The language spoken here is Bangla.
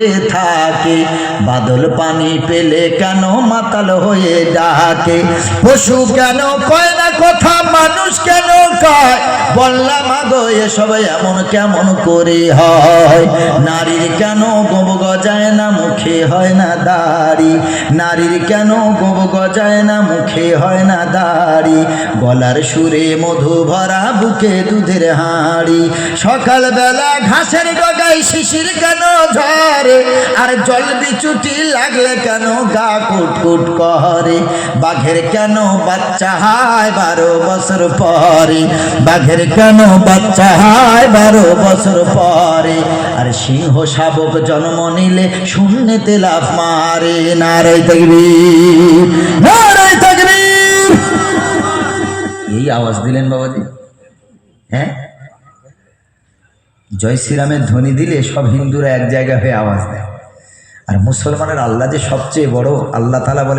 থাকে। বাদল পানি পেলে কেন মাতাল হয়ে ডাকে? পশু কেন কয় না কথা, মানুষ কেন কয়? বললাম আগো এসব এমন কেমন করে হয়? নারীর কেন গোব গজায় না মুখে হয় না দাড়ি। নারীর কেন গোব গজায় না? মুখে হয় না দাড়ি। গলার সুরে মধু ভরা বুকে দুধের হাঁড়ি। সকালবেলা ঘাসের ডগায় শিশির কেন ঝরে? আর জল বিচুটি লাগলে কেন গা কুট কুট করে? বাঘের কেন বাচ্চা হায় বারো বছর পরে? বাঘের কেন বাচ্চা হয় বারো বছর পরে? আর সিংহ শাবক জন্ম নিলে শূন্যতে লাভ মারে। নারাই তকবীর নারাই তকবীর। এই আওয়াজ দিলেন বাবাজি? হ্যাঁ? জয় শ্রীরামের ধ্বনি দিলে সব হিন্দুরা এক জায়গায় হয়ে আওয়াজ দেয়। আর মুসলমানের আল্লাহ যে সবচেয়ে বড় আল্লাহ তালা বলে